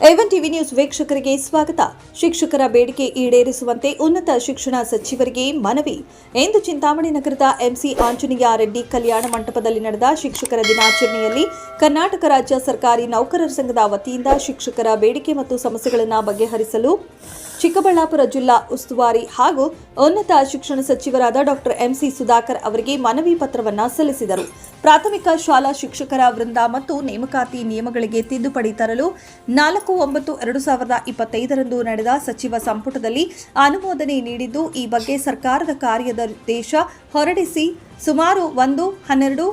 A one TV news ವೀಕ್ಷಕರಿಗೆ ಸ್ವಾಗತ. ಶಿಕ್ಷಕರ ಬೇಡಿಕೆ ಈಡೇರಿಸುವಂತೆ ಉನ್ನತ ಶಿಕ್ಷಣ ಸಚಿವರಿಗೆ ಮನವಿ. ಎಂದು ಚಿಂತಾಮಣಿ ನಗರದ ಎಂಸಿ ಆಂಜನೇಯ ರೆಡ್ಡಿ ಕಲ್ಯಾಣ ಮಂಟಪದಲ್ಲಿ ನಡೆದ ಶಿಕ್ಷಕರ ದಿನಾಚರಣೆಯಲ್ಲಿ ಕರ್ನಾಟಕ ರಾಜ್ಯ ಸರ್ಕಾರಿ ನೌಕರರ ಸಂಘದ ವತಿಯಿಂದ ಶಿಕ್ಷಕರ ಬೇಡಿಕೆ ಮತ್ತು ಸಮಸ್ಯೆಗಳನ್ನು ಬಗೆಹರಿಸಲು ಚಿಕ್ಕಬಳ್ಳಾಪುರ ಜಿಲ್ಲಾ ಉಸ್ತುವಾರಿ ಹಾಗೂ ಉನ್ನತ ಶಿಕ್ಷಣ ಸಚಿವರಾದ ಡಾಕ್ಟರ್ ಎಂಸಿ ಸುಧಾಕರ್ ಅವರಿಗೆ ಮನವಿ ಪತ್ರವನ್ನು ಸಲ್ಲಿಸಿದರು. ಪ್ರಾಥಮಿಕ ಶಾಲಾ ಶಿಕ್ಷಕರ ವೃಂದ ಮತ್ತು ನೇಮಕಾತಿ ನಿಯಮಗಳಿಗೆ ತಿದ್ದುಪಡಿ ತರಲು ನಾಲ್ಕು ಒಂಬತ್ತು ಎರಡು ಸಾವಿರದ ಇಪ್ಪತ್ತೈದರಂದು ನಡೆದ ಸಚಿವ ಸಂಪುಟದಲ್ಲಿ ಅನುಮೋದನೆ ನೀಡಿದ್ದು, ಈ ಬಗ್ಗೆ ಸರ್ಕಾರದ ಕಾರ್ಯದರ್ದೇಶ ಹೊರಡಿಸಿ ಸುಮಾರು ಒಂದು, ಹನ್ನೆರಡು,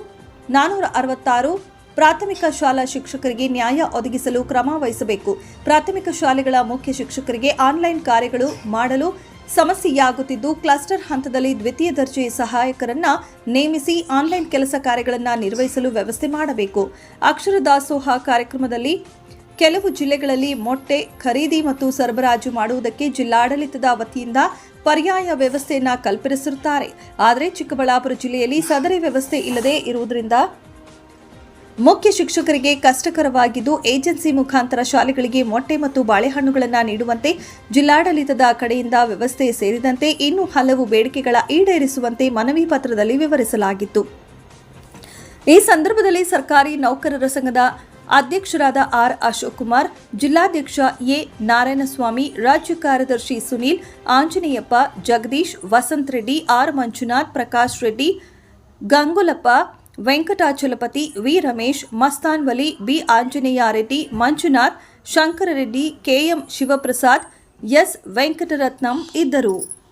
ನಾನೂರ ಅರವತ್ತಾರು ಪ್ರಾಥಮಿಕ ಶಾಲಾ ಶಿಕ್ಷಕರಿಗೆ ನ್ಯಾಯ ಒದಗಿಸಲು ಕ್ರಮ ವಹಿಸಬೇಕು. ಪ್ರಾಥಮಿಕ ಶಾಲೆಗಳ ಮುಖ್ಯ ಶಿಕ್ಷಕರಿಗೆ ಆನ್ಲೈನ್ ಕಾರ್ಯಗಳು ಮಾಡಲು ಸಮಸ್ಯೆಯಾಗುತ್ತಿದ್ದು, ಕ್ಲಸ್ಟರ್ ಹಂತದಲ್ಲಿ ದ್ವಿತೀಯ ದರ್ಜೆ ಸಹಾಯಕರನ್ನ ನೇಮಿಸಿ ಆನ್ಲೈನ್ ಕೆಲಸ ಕಾರ್ಯಗಳನ್ನು ನಿರ್ವಹಿಸಲು ವ್ಯವಸ್ಥೆ ಮಾಡಬೇಕು. ಅಕ್ಷರ ದಾಸೋಹ ಕಾರ್ಯಕ್ರಮದಲ್ಲಿ ಕೆಲವು ಜಿಲ್ಲೆಗಳಲ್ಲಿ ಮೊಟ್ಟೆ ಖರೀದಿ ಮತ್ತು ಸರಬರಾಜು ಮಾಡುವುದಕ್ಕೆ ಜಿಲ್ಲಾಡಳಿತದ ವತಿಯಿಂದ ಪರ್ಯಾಯ ವ್ಯವಸ್ಥೆಯನ್ನು ಕಲ್ಪಿಸಿರುತ್ತಾರೆ ಆದರೆ ಚಿಕ್ಕಬಳ್ಳಾಪುರ ಜಿಲ್ಲೆಯಲ್ಲಿ ಸದರಿ ವ್ಯವಸ್ಥೆ ಇಲ್ಲದೆ ಇರುವುದರಿಂದ ಮುಖ್ಯ ಶಿಕ್ಷಕರಿಗೆ ಕಷ್ಟಕರವಾಗಿದ್ದು ಏಜೆನ್ಸಿ ಮುಖಾಂತರ ಶಾಲೆಗಳಿಗೆ ಮೊಟ್ಟೆ ಮತ್ತು ಬಾಳೆಹಣ್ಣುಗಳನ್ನು ನೀಡುವಂತೆ ಜಿಲ್ಲಾಡಳಿತದ ಕಡೆಯಿಂದ ವ್ಯವಸ್ಥೆ ಸೇರಿದಂತೆ ಇನ್ನೂ ಹಲವು ಬೇಡಿಕೆಗಳ ಈಡೇರಿಸುವಂತೆ ಮನವಿ ಪತ್ರದಲ್ಲಿ ವಿವರಿಸಲಾಗಿತ್ತು. ಈ ಸಂದರ್ಭದಲ್ಲಿ ಸರ್ಕಾರಿ ನೌಕರರ ಸಂಘದ ಅಧ್ಯಕ್ಷರಾದ ಆರ್ ಅಶೋಕ್ ಕುಮಾರ್, ಜಿಲ್ಲಾಧ್ಯಕ್ಷ ಎ ನಾರಾಯಣಸ್ವಾಮಿ, ರಾಜ್ಯ ಕಾರ್ಯದರ್ಶಿ Sunil, Anjaneyappa, Jagadish, Vasanth Reddy, R Manjunath, Prakash Reddy, Gangulappa, Venkatachalapathi, V Ramesh, Mastan Vali, B Anjaneya Reddy, Manjunath Shankarareddy KM Shivaprasad, S Venkataratnam ಇದ್ದರು.